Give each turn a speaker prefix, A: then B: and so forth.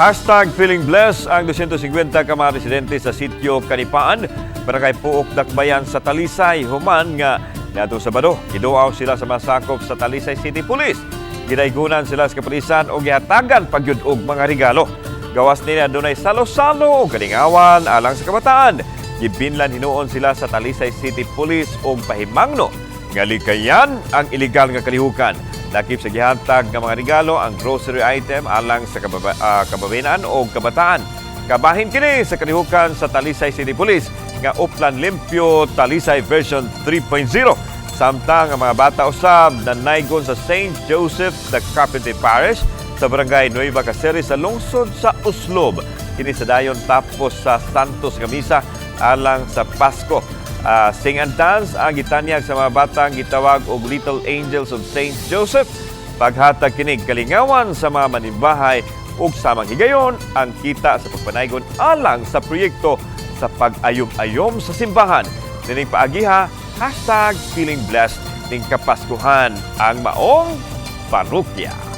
A: Hashtag feeling blessed ang 250 ka mga residente sa sitio Kanipaan para kay Puok Dakbayan sa Talisay. Human nga Niadto Sabado, giduaw sila sa masakop sa Talisay City Police. Gidaygunan sila sa kapulisan o gihatagan pagyud og mga regalo. Gawas nila dunay salo-salo o galingawan alang sa kabataan. Gibinlan hinuon sila sa Talisay City Police og pahimangno nga likayan ang iligal nga kalihukan. Lakip sa gihatag nga mga regalo ang grocery item alang sa kababa, ah, kababayan o kabataan. Kabahin kini sa kalihukan sa Talisay City Police nga Uplan Limpyo Talisay version 3.0. Samtang ang mga bata usab na naigon sa St. Joseph the Carpenter Parish sa barangay Nueva Caceres sa lungsod sa Uslob. Kini sa dayon tapos sa Santos nga misa alang sa Pasko. Ah, sing and dance ang gitanyag sa mga batang gitawag og Little Angels of St. Joseph. Paghatag kinig kalingawan sa mga manimbahay ug samang higayon ang kita sa pagpanaygon alang sa proyekto sa pag-ayom-ayom sa simbahan. Dining paagiha, hashtag feeling blessed ning kapaskuhan ang maong parokya.